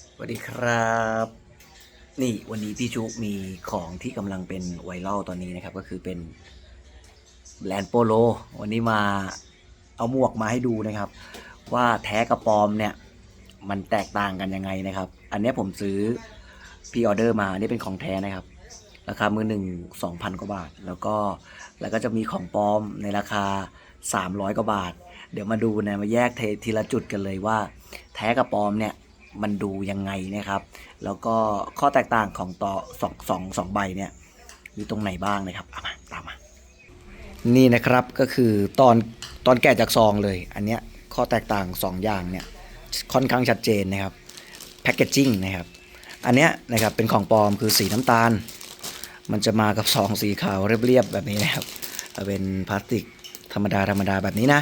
สวัสดีครับ นี่วันนี้พี่ชุมีของที่กำลังเป็นไวรัลตอนนี้นะครับ ก็คือเป็นแบรนด์โปโล วันนี้มาเอาหมวกมาให้ดูนะครับ ว่าแท้กับปลอมเนี่ย มันแตกต่างกันยังไงนะครับ อันนี้ผมซื้อพีออเดอร์มาอันนี่เป็นของแท้นะครับ ราคามือหนึ่งสองพันกว่าบาท แล้วก็แล้วก็จะมีของปลอมในราคา 300กว่าบาท เดี๋ยวมาดูนะมาแยกเททีละจุดกันเลยว่า แท้กับปลอมเนี่ย มันดูยังไงนะครับ แล้วก็ข้อแตกต่างของต่อสองสองสองใบเนี่ยมีตรงไหนบ้างนะครับเอามาตามมา นี่นะครับก็คือตอนตอนแกะจากซองเลย อันเนี้ยข้อแตกต่าง2อย่างเนี่ยค่อนข้างชัดเจนนะครับแพคเกจจิ้งนะครับอันเนี้ยนะครับเป็นของปลอมคือสีน้ำตาล มันจะมากับซองสีขาวเรียบๆแบบนี้นะครับเอาเป็นพลาสติกธรรมดาธรรมดาแบบนี้นะ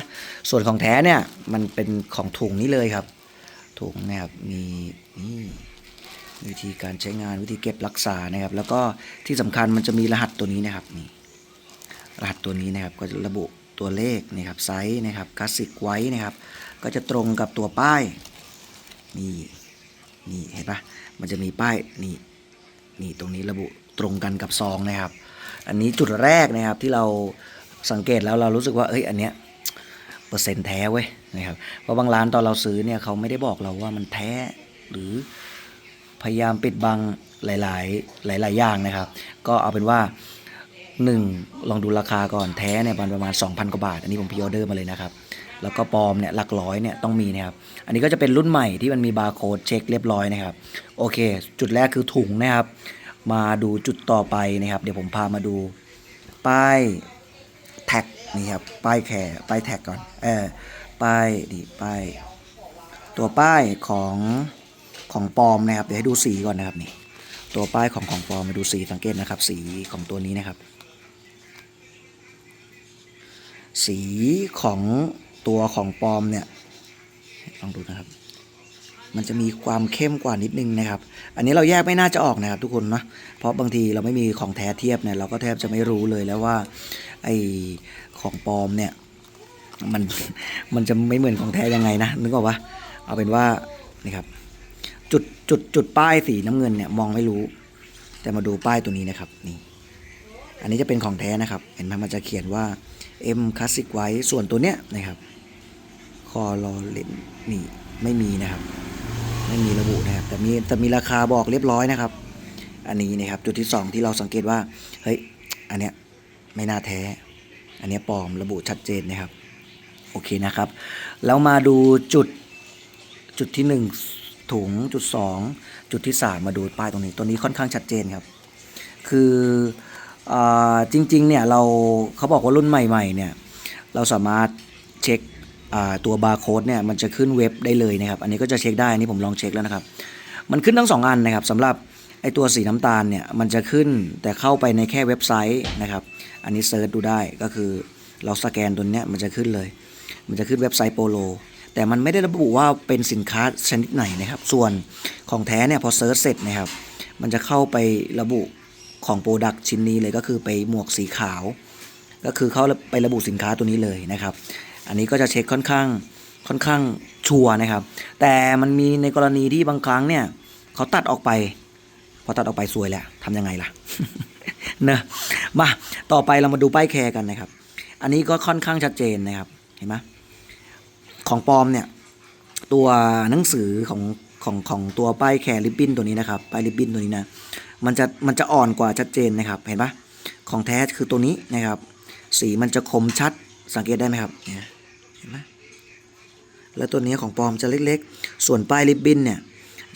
ส่วนของแท้เนี่ยมันเป็นของถุงนี้เลยครับ ถุงนะครับมีนี่วิธีการใช้งานวิธีเก็บรักษานะครับ แล้วก็ที่สำคัญมันจะมีรหัสตัวนี้นะครับนี่รหัสตัวนี้นะครับก็จะระบุตัวเลขนะครับไซส์นะครับคลาสสิกไว้นะครับ ก็จะตรงกับตัวป้ายนี่นี่เห็นปะมันจะมีป้ายนี่นี่ตรงนี้ระบุตรงกันกับซองนะครับ อันนี้จุดแรกนะครับที่เราสังเกตแล้วเรารู้สึกว่าเอ้ยอันเนี้ย อร์เซ็นต์แท้เว้ยนะครับเพราะบางร้านตอนเราซื้อเนี่ยเขาไม่ได้บอกเราว่ามันแท้หรือพยายามปิดบังหลาย ๆ หลาย ๆ อย่างนะครับ ก็เอาเป็นว่า 1 ลองดูราคาก่อนแท้เนี่ยประมาณ 2,000 กว่าบาท อันนี้ผมพิออเดอร์มาเลยนะครับ แล้วก็ปลอมเนี่ยหลักร้อยเนี่ยต้องมีนะครับ อันนี้ก็จะเป็นรุ่นใหม่ที่มันมีบาร์โค้ดเช็คเรียบร้อยนะครับ โอเค จุดแรกคือถุงนะครับ มาดูจุดต่อไปนะครับ เดี๋ยวผมพามาดูป้าย นี่ครับป้ายแคร์ป้ายแท็กก่อนเออป้ายนี่ป้ายตัวป้ายของของปลอมนะครับเดี๋ยวให้ดูสีก่อนนะครับนี่ตัวป้ายของของปลอมมาดูสีสังเกตนะครับ สีของตัวนี้นะครับ สีของตัวของปลอมเนี่ยลองดูนะครับ มันจะมีความเข้มกว่านิดนึงนะครับ อันนี้เราแยกไม่น่าจะออกนะครับ ทุกคนนะเพราะบางทีเราไม่มีของแท้เทียบเนี่ยเราก็แทบจะไม่รู้เลยแล้วว่าไอ ของปลอมเนี่ย มันมันจะไม่เหมือนของแท้ยังไงนะนึกออกปะเอาเป็นว่านี่ครับ จุดจุดจุดป้ายสีน้ำเงินเนี่ยมองไม่รู้ แต่มาดูป้ายตัวนี้นะครับนี่ อันนี้จะเป็นของแท้นะครับ เห็นไหมมันจะเขียนว่า M Classic ไว้ส่วนตัวเนี้ยนะครับคอรอเลนนี่ไม่มีนะครับ ไม่มีระบุนะครับแต่มีแต่มีราคาบอกเรียบร้อยนะครับ อันนี้นะครับจุดที่สองที่เราสังเกตว่าเฮ้ยอันเนี้ยไม่น่าแท้ อันนี้ปลอมระบุชัดเจนนะครับ โอเคนะครับ แล้วมาดูจุดจุดที่หนึ่งถุงจุดสองจุดที่สามมาดูป้ายตรงนี้ตัวนี้ค่อนข้างชัดเจนครับ คืออจริงๆเนี่ยเราเขาบอกว่ารุ่นใหม่ๆเนี่ยเราสามารถเช็คตัวบาร์โค้ดเนี่ยมันจะขึ้นเว็บได้เลยนะครับ อันนี้ก็จะเช็คได้ อันนี้ผมลองเช็คแล้วนะครับ มันขึ้นทั้งสองอันนะครับสำหรับ ไอตัวสีน้ำตาลเนี่ยมันจะขึ้นแต่เข้าไปในแค่เว็บไซต์นะครับ อันนี้เซิร์ชดูได้ก็คือเราสแกนตัวเนี้ยมันจะขึ้นเลย มันจะขึ้นเว็บไซต์โปโลแต่มันไม่ได้ระบุว่าเป็นสินค้าชนิดไหนนะครับ ส่วนของแท้เนี่ยพอเซิร์ชเสร็จนะครับ มันจะเข้าไประบุของโปรดักชิ้นนี้เลยก็คือไปหมวกสีขาว ก็คือเขาไประบุสินค้าตัวนี้เลยนะครับ อันนี้ก็จะเช็คค่อนข้างค่อนข้างชัวนะครับ แต่มันมีในกรณีที่บางครั้งเนี่ยเขาตัดออกไป พอตัดออกไปสวยแหละทำยังไงล่ะเนอะมาต่อไปเรามาดูป้ายแคร์กันนะครับ อันนี้ก็ค่อนข้างชัดเจนนะครับ เห็นไหมของปลอมเนี่ย ตัวหนังสือของของของตัวป้ายแคร์ริบบิ้นตัวนี้นะครับป้ายริบบิ้นตัวนี้นะมันจะมันจะอ่อนกว่าชัดเจนนะครับ เห็นปะของแท้คือตัวนี้นะครับ สีมันจะคมชัดสังเกตได้ไหมครับเนี่ยเห็นไหมแล้วตัวนี้ของปลอมจะเล็ก ๆ ส่วนป้ายริบบิ้นเนี่ย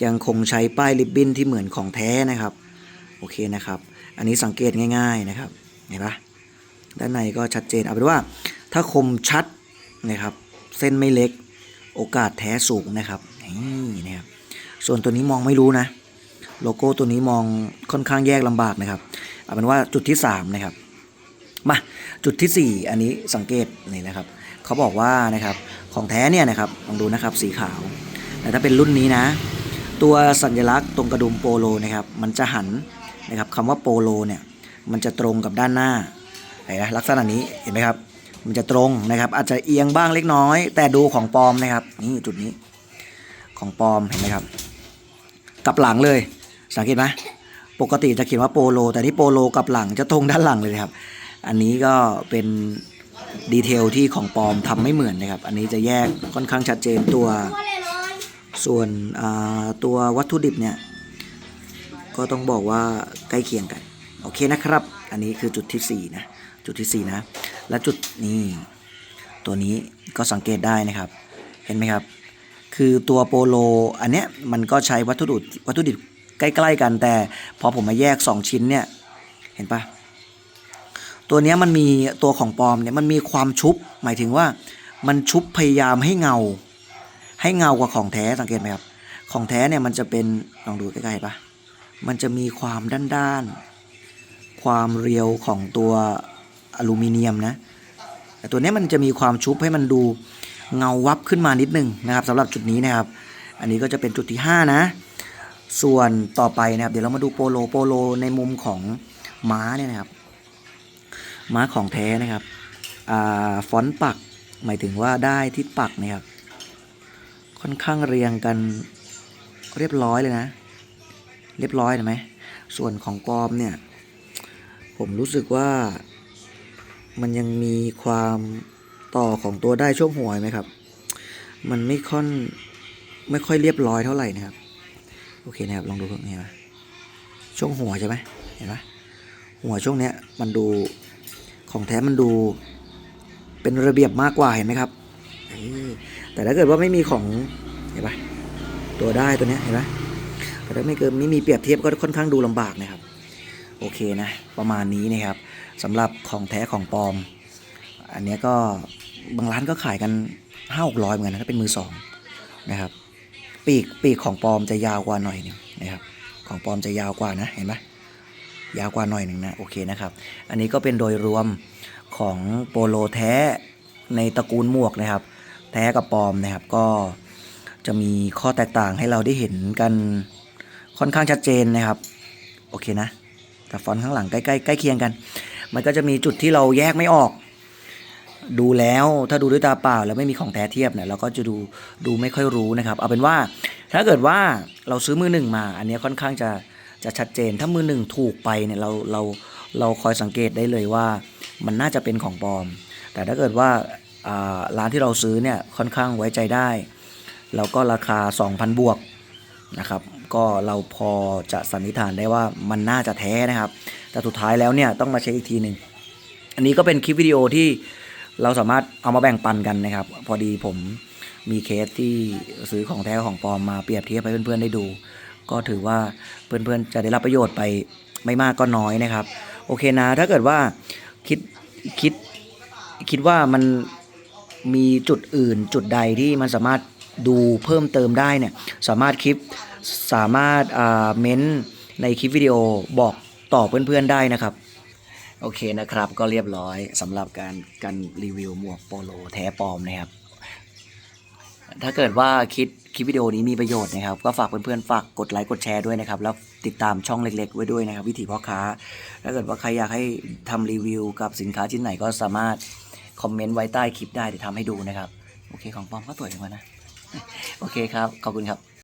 ยังคงใช้ป้ายริบบิ้นที่เหมือนของแท้นะครับ โอเคนะครับ อันนี้สังเกตง่าย ๆนะครับเห็นปะด้านในก็ชัดเจนเอาเป็นว่า ถ้าคมชัดนะครับ เส้นไม่เล็กโอกาสแท้สูงนะครับนี่นะครับส่วนตัวนี้มองไม่รู้นะ โลโก้ตัวนี้มองค่อนข้างแยกลำบากนะครับเอาเป็นว่าจุดที่ 3 นะครับมาจุดทีสี่ 4 อันนี้สังเกตนี่นะครับเขาบอกว่านะครับของแท้เนี่ยนะครับลองดูนะครับสีขาวแต่ถ้าเป็นรุ่นนี้นะ ตัวสัญลักษณ์ตรงกระดุมโปโลนะครับ มันจะหันนะครับคำว่าโปโลเนี่ยมันจะตรงกับด้านหน้าเห็นไหมลักษณะนี้เห็นไหมครับ มันจะตรงนะครับ อาจจะเอียงบ้างเล็กน้อย แต่ดูของปลอมนะครับ นี่จุดนี้ของปลอมเห็นไหมครับ กลับหลังเลย สังเกตไหมปกติจะเขียนว่าโปโล แต่ที่โปโลกลับหลังจะตรงด้านหลังเลยครับ อันนี้ก็เป็นดีเทลที่ของปลอมทำไม่เหมือนนะครับ อันนี้จะแยกค่อนข้างชัดเจนตัว ส่วนตัววัตถุดิบเนี่ยก็ต้องบอกว่าใกล้เคียงกัน โอเคนะครับ อันนี้คือจุดที่ 4 นะ จุดที่ 4 นะ และจุดนี้ตัวนี้ก็สังเกตได้นะครับ เห็นไหมครับ คือตัวโปโลอันเนี้ยมันก็ใช้วัตถุดิบวัตถุดิบใกล้ๆกัน แต่พอผมมาแยก 2 ชิ้นเนี่ย เห็นปะตัวเนี้ยมันมีตัวของปลอมเนี่ยมันมีความชุบ หมายถึงว่ามันชุบพยายามให้เงา ให้เงากว่าของแท้สังเกตไหมครับ ของแท้เนี่ยมันจะเป็นลองดูใกล้ๆปะมันจะมีความด้านๆ ความเรียวของตัวอลูมิเนียมนะแต่ตัวนี้มันจะมีความชุบให้มันดูเงาวับขึ้นมานิดนึงนะครับสำหรับจุดนี้นะครับ อันนี้ก็จะเป็นจุดที่ 5 นะ ส่วนต่อไปนะครับ เดี๋ยวเรามาดูโปโลโปโลในมุมของม้าเนี่ยนะครับ ม้าของแท้นะครับอฟอนต์ปักหมายถึงว่าได้ที่ปักนะครับ ค่อนข้างเรียงกันเรียบร้อยเลยนะ เรียบร้อยเห็นไหมส่วนของปลอมเนี่ย ผมรู้สึกว่ามันยังมีความต่อของตัวได้ช่วงหัวไหมครับ มันไม่ค่อนไม่ค่อยเรียบร้อยเท่าไหร่นะครับ โอเคนะครับ ลองดูตรงนี้นะช่วงหัวใช่ไหมเห็นไหมหัวช่วงเนี้ยมันดูของแท้มันดู เป็นระเบียบมากกว่าเห็นไหมครับ แต่ถ้าเกิดว่าไม่มีของเห็นปะตัวได้ตัวเนี้ยเห็นไหมแต่ถ้าไม่เกิดไม่มีเปรียบเทียบก็ค่อนข้างดูลำบากนะครับ โอเคนะประมาณนี้นะครับสำหรับของแท้ของปลอม อันนี้ก็บางร้านก็ขายกันห้าหกร้อยเหมือนกันนะถ้าเป็นมือสองนะครับ ปีกปีกของปลอมจะยาวกว่าหน่อยนึงนะครับ ของปลอมจะยาวกว่านะเห็นไหมยาวกว่าหน่อยหนึ่งนะโอเคนะครับ อันนี้ก็เป็นโดยรวมของโปโลแท้ในตระกูลหมวกนะครับ แท้กับปลอมนะครับก็จะมีข้อแตกต่างให้เราได้เห็นกันค่อนข้างชัดเจนนะครับ โอเคนะแต่ฟอนต์ข้างหลังใกล้ๆใกล้เคียงกัน มันก็จะมีจุดที่เราแยกไม่ออก ดูแล้วถ้าดูด้วยตาเปล่าแล้วไม่มีของแท้เทียบเนี่ยเราก็จะดูดูไม่ค่อยรู้นะครับ เอาเป็นว่าถ้าเกิดว่าเราซื้อมือหนึ่งมา อันนี้ค่อนข้างจะจะชัดเจนถ้ามือหนึ่งถูกไปเนี่ยเราเราเราคอยสังเกตได้เลยว่า มันน่าจะเป็นของปลอม แต่ถ้าเกิดว่า ร้านที่เราซื้อเนี่ยค่อนข้างไว้ใจได้ แล้วก็ราคา 2,000 บวกนะครับ ก็เราพอจะสันนิษฐานได้ว่ามันน่าจะแท้นะครับ แต่สุดท้ายแล้วเนี่ยต้องมาเช็คอีกทีหนึ่งอันนี้ก็เป็นคลิปวิดีโอที่เราสามารถเอามาแบ่งปันกันนะครับ พอดีผมมีเคสที่ซื้อของแท้ของปลอมมาเปรียบเทียบให้เพื่อนๆได้ดู ก็ถือว่าเพื่อนๆจะได้รับประโยชน์ไปไม่มากก็น้อยนะครับ โอเคนะถ้าเกิดว่าคิดคิดคิดว่ามัน มีจุดอื่นจุดใดที่มันสามารถดูเพิ่มเติมได้เนี่ยสามารถคลิปสามารถอ่าเม้นในคลิปวิดีโอบอกต่อเพื่อนๆได้นะครับ โอเคนะครับก็เรียบร้อยสำหรับการการรีวิวหมวกโปโลแท้ปลอมนะครับ ถ้าเกิดว่าคิดคลิปวิดีโอนี้มีประโยชน์นะครับ ก็ฝากเพื่อนๆฝากกดไลค์กดแชร์ด้วยนะครับ แล้วติดตามช่องเล็ก ๆ ไว้ด้วยนะครับ วิถีพ่อค้า ถ้าเกิดว่าใครอยากให้ทำรีวิวกับสินค้าชิ้นไหนก็สามารถ คอมเมนต์ไว้ใต้คลิปได้เดี๋ยวทำให้ดูนะครับ โอเคของปลอมก็สวยเหมือนกันนะ โอเคครับ ขอบคุณครับ